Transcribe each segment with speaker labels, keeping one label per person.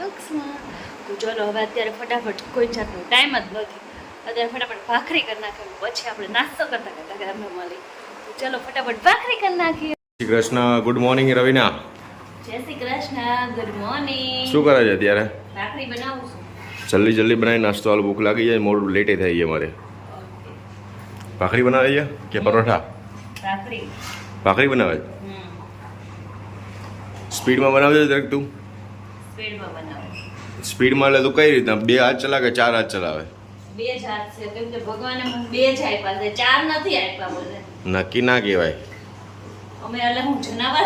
Speaker 1: બ્લોગ્સમાં તો ચલો હવે અત્યારે ફટાફટ કોઈ જાતનો ટાઈમ જ નથી. અત્યારે ફટાફટ ભાખરી કરી નાખીએ. પછી આપણે નાસ્તો કરતા કરતા કે અમે મળી તો ચલો ફટાફટ ભાખરી કરી નાખીએ.
Speaker 2: Shri Krishna good morning Ravina.
Speaker 1: જય શ્રી કૃષ્ણ ગુડ મોર્નિંગ
Speaker 2: શું કરે છે અત્યારે?
Speaker 1: ભાખરી બનાવું છું.
Speaker 2: જલ્દી જલ્દી બનાવી નાસ્તો હાલ ભૂખ લાગી જાય મોડું લેટે થઈ જાય મારે ભાખરી બનાવે છે કે પરોઠા?
Speaker 1: ભાખરી.
Speaker 2: ભાખરી બનાવે છે? સ્પીડમાં બનાવજો છે દરેક તું.
Speaker 1: સ્પીડમાં બનાવું.
Speaker 2: સ્પીડમાં એટલે તું કઈ રીતના? બે હાથ ચલાવે કે ચાર હાથ ચલાવે?
Speaker 1: બે જ હાથ છે. કેમ કે ભગવાને બે જ આપ્યા છે. ચાર નથી આપ્યા બોલે
Speaker 2: નક્કી ના કહેવાય.
Speaker 1: અમે એટલે હું જનાવર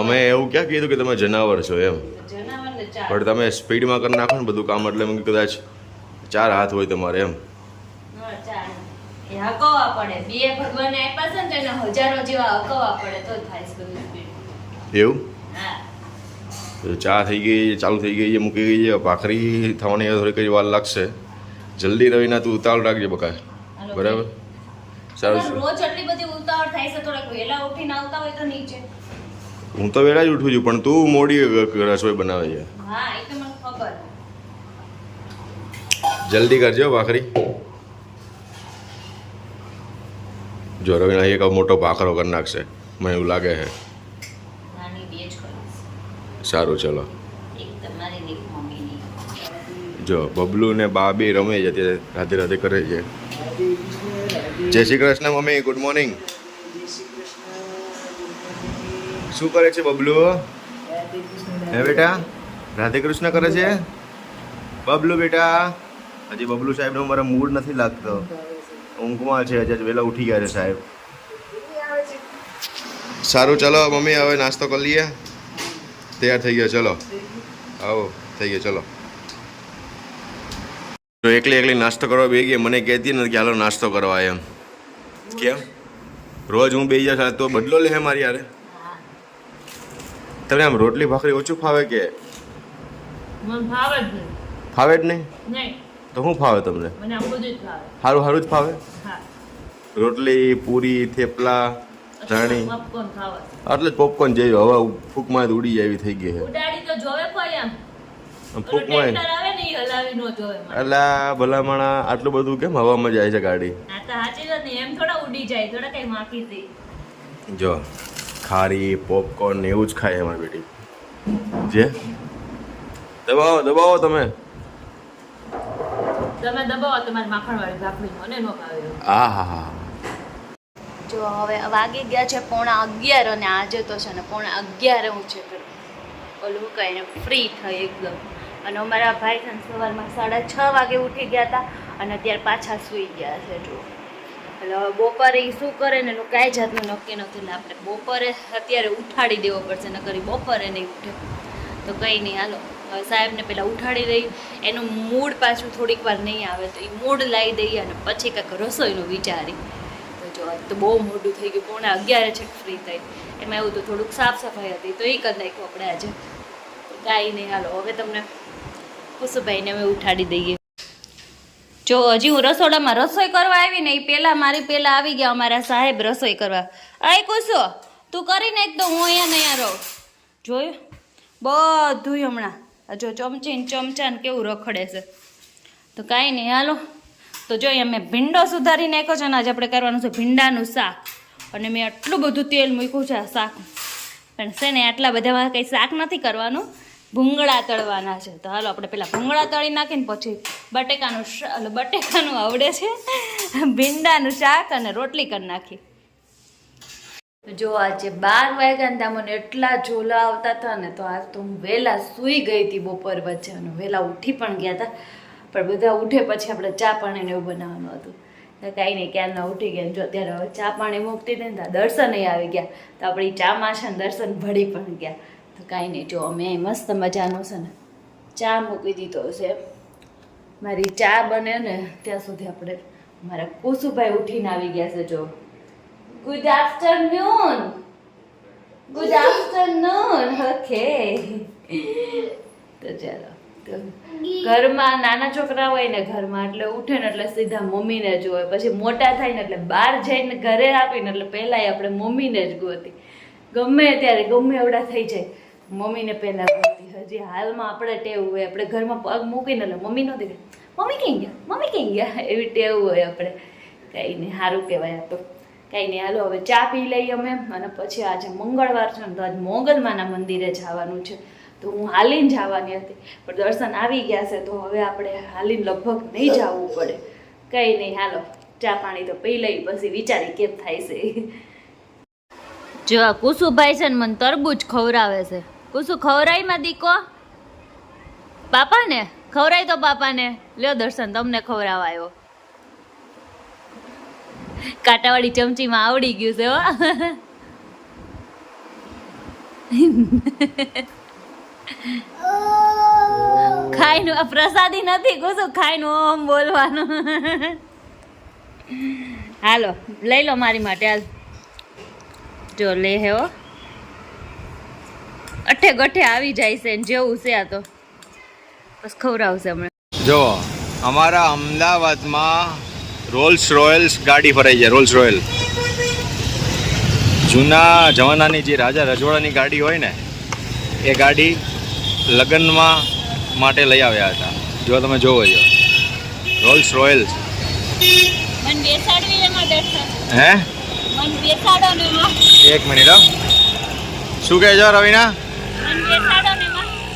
Speaker 2: અમે એવું ક્યાં કીધું કે તમે જનાવર છો એમ? પણ તમે સ્પીડમાં કરી નાખો ને બધું કામ એટલે કદાચ ચાર હાથ હોય તમારે એમ.
Speaker 1: હા, ચાર એ હકવવા પડે. બે ભગવાન આપ્યા છે ને હજારો જેવા હકવવા પડે. તો થાય છે બધું સ્પીડ
Speaker 2: એવું?
Speaker 1: હા.
Speaker 2: ચા થઈ ગઈ ચાલુ થઈ ગઈ છે મૂકી ગઈ છે ભાખરી થવાની થોડીક જ વાર લાગશે. જલ્દી રવિના તું ઉતાવળ રાખજે બકા. બરાબર? સારું છે
Speaker 1: રોજ આટલી બધી ઉતાવળ થાય છે થોડાક વહેલા ઉઠીને આવતા હોય તો નીચે.
Speaker 2: હું તો વેળા જ ઉઠું છું પણ તું મોડી રસોઈ બનાવે છે.
Speaker 1: હા એ તો મને ખબર.
Speaker 2: જલ્દી કરજો ભાખરી. જો રવિના એક મોટો ભાખરો કરી નાખશે મને એવું લાગે છે. સારું ચલો. જો બબલુ ને બાબી રમે છે અત્યારે રાધે રાધે કરે છે. જય Shri Krishna mummy good morning. શું કરે છે બબલુ? હે બેટા રાધે કૃષ્ણ કરે છે? બબલુ બેટા હજી બબલુ સાહેબનો મારા મૂડ નથી લાગતો. ઊંઘમાં છે હજી વહેલા ઉઠી ગયા છે સાહેબ. સારું ચલો મમ્મી હવે નાસ્તો કરી લઈએ. તૈયાર થઈ ગયો ચલો. આવો થઈ ગયો ચલો. તો એકલી એકલી નાસ્તો કરવા બે ગઈ મને કહેતી નથી કે હાલો નાસ્તો કરવા એમ કેમ? રોજ હું બે જશે તો બદલો લે મારી યારે તમને આમ રોટલી ભાખરી ઓછું ફાવે કે? ફાવે જ નહીં. તો શું ફાવે તમને? સારું સારું જ ફાવે. રોટલી પૂરી થેપલા
Speaker 1: પોપકોર્ન
Speaker 2: એટલે જ પોપકોર્ન જેવી હવે ફૂંકમાં જ ઉડી જાય એવી થઈ ગઈ છે ફૂકમાં
Speaker 1: આવે.
Speaker 2: એટલે ભલામણા આટલું બધું કેમ હવામાં જાય છે ગાડી? જો ખારી પોપકોર્ન ને એવું જ ખાય અમારી બેટી. જે? દબાવો દબાવો તમે.
Speaker 1: તમે દબાવો તમારી માખણ વાળી ભાખરી મને નો ભાવે.
Speaker 2: આ હા હા
Speaker 1: જો હવે વાગી ગયા છે પોણા અગિયાર અને આજે તો છે ને પોણા અગિયારે હું છે ઓલું કહીને ફ્રી થઈ એકદમ. અને અમારા ભાઈ છે સવારમાં સાડા છ વાગે ઉઠી ગયા હતા અને અત્યારે પાછા સૂઈ ગયા છે જો એટલે હવે બપોરે એ શું કરે ને એનું કાંઈ જાતનું નક્કી નથી, એટલે આપણે બપોરે અત્યારે ઉઠાડી દેવો પડશે ન કરી બપોરે નહીં ઉઠે. તો કંઈ નહીં, હાલો. હવે સાહેબને પહેલાં ઉઠાડી દઈ. એનું મૂડ પાછું થોડીક વાર નહીં આવે તો એ મૂડ લાવી દઈએ અને પછી કંઈક રસોઈનું વિચારી આજ તો બહુ મોટું થઈ ગયું, પોણા અગિયારે છે ફ્રી થઈ. એમાં એવું તો થોડુંક સાફ સફાઈ હતી તો એ કરી નાખ્યું આપણે આજે. કાંઈ નહીં, હાલો, હવે તમને કુસુભાઈને અમે ઉઠાડી દઈએ. જો, હજી હું રસોડામાં રસોઈ કરવા આવી ને એ પહેલાં મારી પહેલાં આવી ગયા અમારા સાહેબ રસોઈ કરવા. આય કુસો તું કરી નાખ તો હું અહીંયા નહીં રહું. જોયું? બધું હમણાં. જો ચમચી ને ચમચા ને કેવું રખડે છે. તો કાંઈ નહીં, હાલો. તો જો અહીંયા મેં ભીંડો સુધારી નાખ્યો છે ને આજે આપણે કરવાનું છે ભીંડાનું શાક. અને મેં આટલું બધું તેલ મૂક્યું છે આ શાક. પણ છે ને આટલા બધામાં કંઈ શાક નથી કરવાનું, ભૂંગળા તળવાના છે. તો હાલો આપણે પહેલાં ભૂંગળા તળી નાખીને પછી બટેકાનું શા- બટેકાનું આવડે છે. ભીંડાનું શાક અને રોટલી કરી નાખી. જો આજે બાર વાગ્યા ને ત્યાં મને એટલા ઝોલા આવતા હતા ને તો આજ તો હું વહેલા સૂઈ ગઈ હતી બપોર વચ્ચે અને વહેલા ઉઠી પણ ગયા હતા. પણ બધા ઉઠે પછી આપણે ચા પાણીને એવું બનાવવાનું હતું. કાંઈ નહીં, ક્યારના ઉઠી ગયા જો અત્યારે હવે ચા પાણી મૂકતી હતી ને ત્યાં દર્શન આવી ગયા. તો આપણી ચામાં છે ને દર્શન ભળી પણ ગયા. તો કાંઈ નહીં, જો અમે મસ્ત મજાનો છે ને, ચા મૂકી દીધો છે. મારી ચા બને ને ત્યાં સુધી આપણે મારા કુસુભાઈ ઉઠીને આવી ગયા છે, જો. Good afternoon good afternoon okay તો ચાલો. ઘરમાં નાના છોકરા હોય ને ઘરમાં, એટલે ઉઠે ને એટલે સીધા મમ્મીને જ હોય. પછી મોટા થાય ને એટલે બહાર જઈને ઘરે આપીને એટલે પહેલાંય આપણે મમ્મીને જ ગોતી. ગમે ત્યારે, ગમે એવડા થઈ જાય. મમ્મીને પહેલા ગોતી. હજી હાલમાં આપણે ટેવ હોય, આપણે ઘરમાં પગ મૂકીને એટલે મમ્મી નો દેખે મમ્મી ક્યાં ગયા? મમ્મી ક્યાં ગયા? એવી ટેવ હોય આપણે. કંઈ નહીં સારું કહેવાય આ તો. કંઈ નહીં હાલો, હવે ચા પી લઈએ અમે. અને પછી આજે મંગળવાર છે ને, તો આજ મોગલમાના મંદિરે જવાનું છે. તો હું હાલીને જવાની હતી. પણ દર્શન આવી ગયા છે તો હવે આપણે હાલીને લગભગ નહીં જવું પડે. કંઈ નહીં, હાલો, ચા પાણી તો પી લઈ, પછી વિચારી કેમ થાય છે. જો આ કુસુભાઈ છે ને મને તરબૂચ ખવરાવે છે. કુસુ ખવરાઈમાં દીકો? પાપાને ખવરાય તો પાપાને લ્યો દર્શન, તમને ખવરાવાયો કાંટાવાળી ચમચીમાં આવડી ગયું છે, હો. ખાઈનું પ્રસાદી નથી કુસુ ખાઈનું ઓમ બોલવાનું. હાલો, લઈ લો મારી માટે હાલ. જો લે હો અઠે ગઠે આવી જાય છે જેવું છે આ તો. બસ ખવડાવશે હમણાં.
Speaker 2: જો, અમારા અમદાવાદમાં રોલ્સ રોયલ્સ ગાડી ફરાઈ છે રોલ્સ રોયલ જૂના જમાનાની જે રાજા રજવાડાની ગાડી હોય ને, એ ગાડી લગ્નમાં માટે લઈ આવ્યા હતા. જો તમે જોવો છો. રોલ્સ
Speaker 1: રોયલ
Speaker 2: હે? એક મિનિટ હો. શું કહે છો રવિના?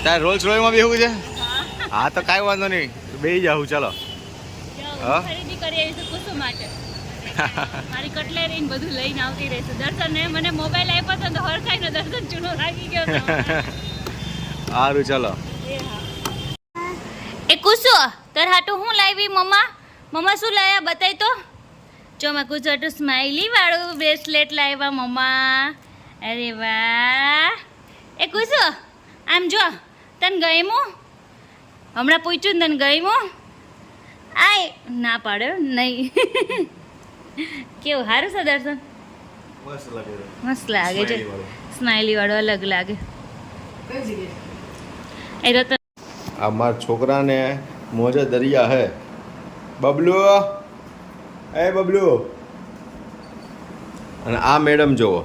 Speaker 2: તારે રોલ્સ રોયલમાં બેહવું છે?
Speaker 1: હા.
Speaker 2: તો કાંઈ વાંધો નહીં. બે જાઉં ચાલો. હા?
Speaker 1: મારી કટલેરી બધું લઈને આવતી રહીશું દર્શન મને મોબાઈલ આપ્યો તો હરખાઈ દર્શન ચૂનો લાગી ગયો
Speaker 2: સારું ચલો.
Speaker 1: એ કુસુ તાર હાટુ હું લાવી મમ્મા? મમ્મા શું લાવ્યા બતાય તો. જો મેં કુસુ હાટુ સ્માઈલી વાળું બ્રેસલેટ લાવ્યા મમ્મા. અરે વાહ. એ કુસુ આમ જો તને ગયમું હમણાં પૂછ્યું ને તને ગયમું આય ના પાડ્યો નહીં. કેવું સારું છે દર્શન?
Speaker 2: મસ્ત લાગે
Speaker 1: છે.
Speaker 2: સ્માઈલી વાળો.
Speaker 1: અલગ લાગે. એ તો તને
Speaker 2: આ મારા છોકરાને મોજે દરિયા હે. બબલુ! એ બબલુ! અને આ મેડમ જુઓ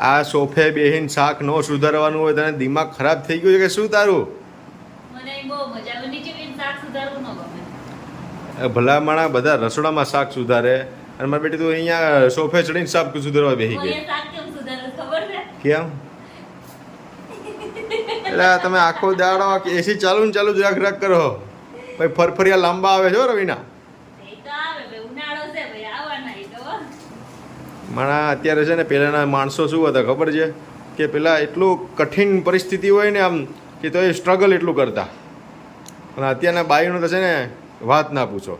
Speaker 2: આ સોફે બેહીન શાક નો સુધારવાનું હોય તને દિમાગ ખરાબ થઈ ગયું છે કે શું તારું? ભલા માણા બધા રસોડામાં શાક સુધારે. અને મારી બેટી તું અહીંયા સોફે ચડીને શાક સુધારવા બેહી ગઈ.
Speaker 1: કેમ સુધારે ખબર છે
Speaker 2: કેમ એટલે તમે આખો દાડો એસી ચાલુ ને ચાલુ જ રાખ રાખ કરો. ભાઈ ફરફરિયા લાંબા આવે છે રવિના. માણા અત્યારે છે ને પહેલાંના માણસો શું હતા ખબર છે? કે પેલા એટલું કઠિન પરિસ્થિતિ હોય ને આમ કે તો એ સ્ટ્રગલ એટલું કરતા. અને અત્યારના બાઈનું તો છે ને વાત ના પૂછો.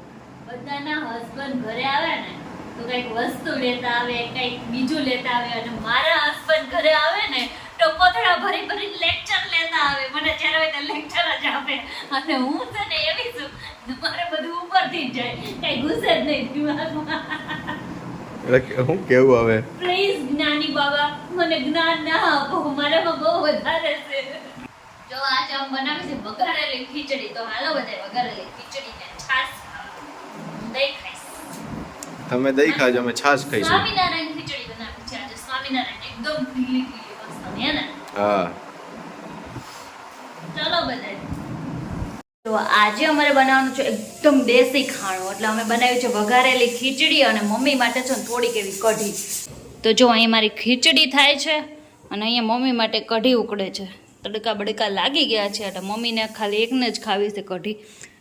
Speaker 1: બધાના હસબન્ડ ઘરે આવે ને તો કંઈક વસ્તુ લેતા આવે કંઈક બીજું લેતા આવે અને મારા હસબન્ડ ઘરે આવે ને તો કોથળા ભરી ભરી લેક્ચર લેતા આવે. મને જ્યારે હોય તો લેક્ચર જ આપે. અને હું છે ને એવી છું મારે બધું ઉપરથી જ જાય. કઈ ઘૂસે જ નહીં દિમાગમાં.
Speaker 2: હું કેવું આવે
Speaker 1: પ્લીઝ જ્ઞાની બાબા મને જ્ઞાન ના આપો. મારામાં બહુ વધારે છે. જો આજે આમ બનાવી છે વઘારેલી ખીચડી તો હાલો બધાય વઘારેલી ખીચડી ને છાશ દહીં ખાઈશ
Speaker 2: તમે દહીં ખાજો અમે છાશ ખાઈશું.
Speaker 1: સ્વામિનારાયણ ખીચડી બનાવી છે આજે. સ્વામિનારાયણ એકદમ પીલી. પીલી હે ને?
Speaker 2: હા.
Speaker 1: ચલો બધાય. તો આજે અમારે બનાવવાનું છે એકદમ દેશી ખાણું. એટલે અમે બનાવ્યું છે વઘારેલી ખીચડી અને મમ્મી માટે છે ને થોડીક એવી કઢી. તો જો અહીં મારી ખીચડી થાય છે અને અહીંયા મમ્મી માટે કઢી ઉકળે છે. તડકા બડકા લાગી ગયા છે એટલે મમ્મીને ખાલી એકને જ ખાવી છે કઢી.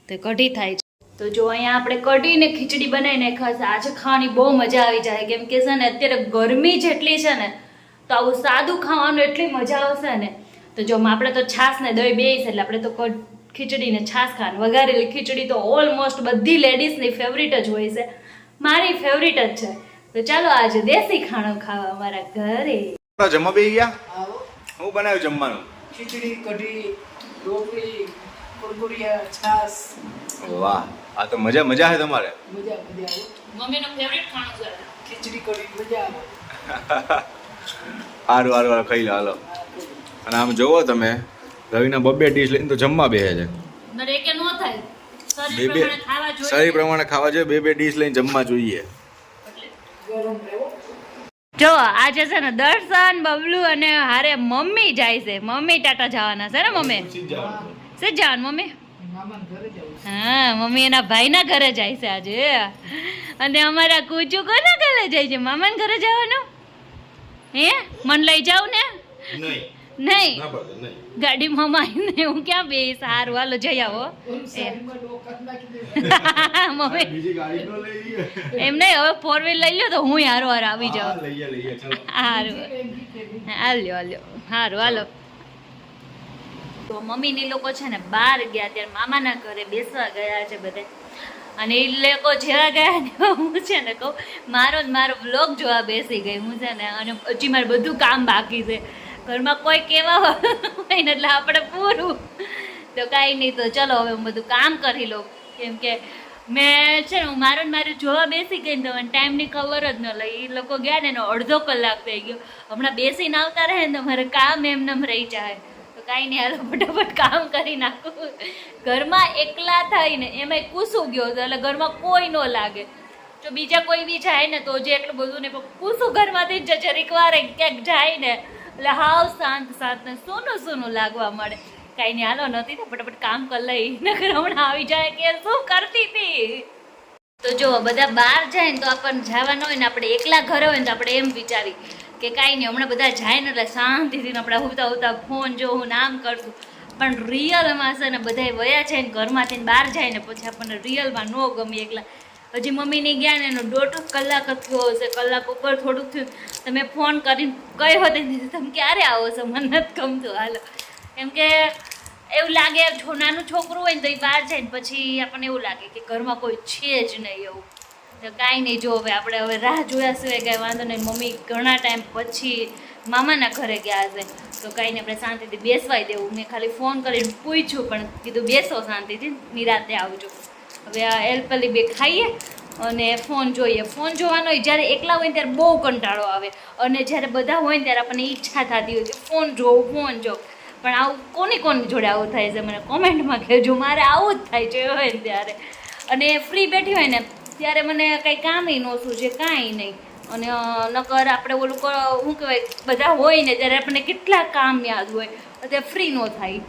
Speaker 1: તો કઢી થાય છે. તો જો અહીંયા આપણે કઢી ને ખીચડી બનાવીને ખાશે આજે ખાવાની બહુ મજા આવી જાય. કેમ કે છે ને અત્યારે ગરમી જેટલી છે ને તો આવું સાદું ખાવાનું એટલી મજા આવશે ને તો જો આપણે તો છાશ ને દહીં બે છે એટલે આપણે તો ખીચડીને ખીચડી ને છાશ ખાવાની. વઘારેલી ખીચડી તો ઓલમોસ્ટ બધી લેડીઝની ફેવરિટ જ હોય છે. મારી ફેવરિટ જ છે. તો ચાલો આજે દેશી ખાણું ખાવા અમારા ઘરે.
Speaker 2: જમવા બેસી ગયા? હું બનાવ્યું જમવાનું?
Speaker 3: ખીચડી કઢી રોટલી કુરકુરિયા છાસ
Speaker 2: વાહ આ તો મજા મજા છે તમારે.
Speaker 3: મજા મજા આવો.
Speaker 1: ફેવરિટ ખાણું છે
Speaker 3: ખીચડી કઢી મજા આવે.
Speaker 2: સારું સારું સારું ખાઈ લો હાલો. અને આમ જોવો તમે રવિના બબ્બે ડીશ લઈને તો જમવા બેસે છે.
Speaker 1: દરેકે નો થાય.
Speaker 2: બે બે
Speaker 1: પ્રમાણે ખાવા જોઈએ.
Speaker 2: શરીર પ્રમાણે ખાવા જોઈએ બે બે ડીશ લઈને જમવા જોઈએ.
Speaker 1: જો આજે છે ને દર્શન બબલુ અને હારે મમ્મી જાય છે. મમ્મી ટાટા જવાના છે ને મમ્મી? શું જવાનું. મમ્મી. હા મમ્મી એના ભાઈના ઘરે જાય છે આજે. અને અમારા કુચુ કોના ઘરે જાય છે. મામાના ઘરે જવાનું? હે? મન લઈ જાવ ને?
Speaker 2: નહીં.
Speaker 1: નહીં?
Speaker 2: ના નહીં.
Speaker 1: ગાડીમાં માઈને હું ક્યાં બે સારું હાલો જઈ આવો? એમ નહીં હવે ફોર વ્હીલ લઈ લો તો હું હારો હાર આવી જાઉં.
Speaker 3: બી.
Speaker 1: હાલ્યો હાલ્યો. હારું હાલો. તો મમ્મીની લોકો છે ને બહાર ગયા ત્યારે મામાના ઘરે બેસવા ગયા છે બધે. અને એ લોકો જેવા ગયા ને હું છે ને કહું, મારો ને મારો બ્લોગ જોવા બેસી ગઈ હું છે ને, અને હજી મારે બધું કામ બાકી છે. ઘરમાં કોઈ કેવા હોય ને એટલે આપણે પૂરું. તો કાંઈ નહીં તો ચલો હવે હું બધું કામ કરી લઉં. કેમ કે મેં છે ને, હું મારું ને મારું જોવા બેસી ગઈ ને તો મને ટાઈમની ખબર જ ન લઈ. એ લોકો ગયા ને એનો અડધો કલાક થઈ ગયો. હમણાં બેસીને આવતા રહે ને તો મારે કામ એમને એમ રહી જાય. કાંઈ નહીં, હાલો, ફટાફટ કામ કરી નાખું. ઘરમાં એકલા થાય ને એમાંય કૂસું ગયો હતો, એટલે ઘરમાં કોઈ ન લાગે. જો બીજા કોઈ બી જાય ને, તો જે એટલું બધું ને કૂસું ઘરમાંથી જ જરીક વાર ક્યાંક જાય ને, એટલે હાવ શાંત શાંત ને સોનું સોનું લાગવા મળે. કાંઈ નહીં, હાલો નથી તો ફટાફટ કામ કરી લઈ. નગર હમણાં આવી જાય કે શું કરતી હતી? તો જો, બધા બહાર જાય ને તો આપણને જવાનું હોય ને, આપણે એકલા ઘરે હોય ને, તો આપણે એમ વિચારી કે કાંઈ નહીં, હમણાં બધા જાય ને એટલે શાંતિથી આપણે ઉતા ઉતા ફોન જો હું નામ કરશું પણ રિયલમાં છે ને બધા વયા છે ને ઘરમાંથી બહાર જાય ને પછી આપણને રિયલમાં ન ગમે એકલા. હજી મમ્મીની ગયા ને એનો દોઢ કલાક જ થયો હશે, કલાક ઉપર થોડુંક થયું. તમે ફોન કરીને કહ્યો હતો તમે ક્યારે આવો છો? મને નથી ગમતું. હાલો. કેમ કે એવું લાગે નાનું છોકરું હોય ને તો એ બહાર જાય ને પછી આપણને એવું લાગે કે ઘરમાં કોઈ છે જ નહીં એવું. તો કાંઈ નહીં, જો હવે આપણે હવે રાહ જોયા સિવાય કાંઈ વાંધો નહીં. મમ્મી ઘણા ટાઈમ પછી મામાના ઘરે ગયા હશે તો કાંઈ આપણે શાંતિથી બેસવાય દેવું. મેં ખાલી ફોન કરીને પૂછ્યું, પણ કીધું બેસો શાંતિથી નિરાતે આવજો. હવે આ એલપલી બે ખાઈએ અને ફોન જોઈએ. ફોન જોવાનો હોય જ્યારે એકલા હોય ત્યારે બહુ કંટાળો આવે. અને જ્યારે બધા હોય ને ત્યારે આપણને ઈચ્છા થતી હોય કે ફોન જોઉં ફોન જોઉં. પણ આવું કોની કોની જોડે આવું થાય છે? મને કોમેન્ટમાં કહેજો. મારે આવું જ થાય છે, હોય ત્યારે. અને ફ્રી બેઠી હોય ને ત્યારે મને કંઈ કામય ન સૂઝે કાંઈ નહીં. અને નકર આપણે ઓલું શું કહેવાય, બધા હોય ને ત્યારે આપણને કેટલા કામ યાદ હોય, અત્યારે ફ્રી ન થાય.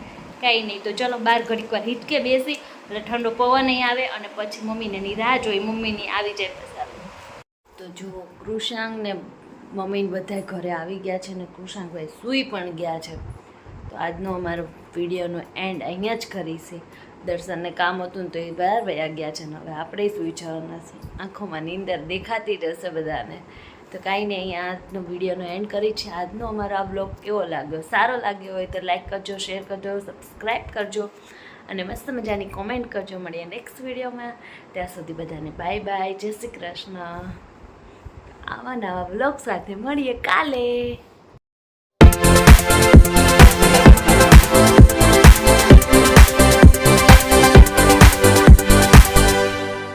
Speaker 1: કાંઈ નહીં. તો ચલો બહાર ઘડીક વાર હિટકે બેસી એટલે ઠંડો પવન નહીં આવે અને પછી મમ્મીને ની રાહ જોઈ, મમ્મીની આવી જાય પછી તો જો, કૃષાંગ ને મમ્મી બધા ઘરે આવી ગયા છે ને કૃષાંગભાઈ સૂઈ પણ ગયા છે. તો આજનો અમારો વિડીયોનો એન્ડ અહીંયા જ કરીશે. દર્શનને કામ હતું તો એ બહાર વયા ગયા છે ને હવે આપણે સૂઈ જવાના છે? આંખોમાં નીંદર દેખાતી રહેશે બધાને. તો કાંઈ નહીં, અહીંયા આજનો વિડીયોનો એન્ડ કરી છે. આજનો અમારો આ બ્લોગ કેવો લાગ્યો? સારો લાગ્યો હોય તો લાઈક કરજો શેર કરજો સબસ્ક્રાઈબ કરજો અને મસ્ત મજાની કોમેન્ટ કરજો. મળીએ નેક્સ્ટ વિડીયોમાં. ત્યાં સુધી બધાને બાય બાય જય શ્રી કૃષ્ણ. આવા નવા બ્લોગ સાથે મળીએ કાલે.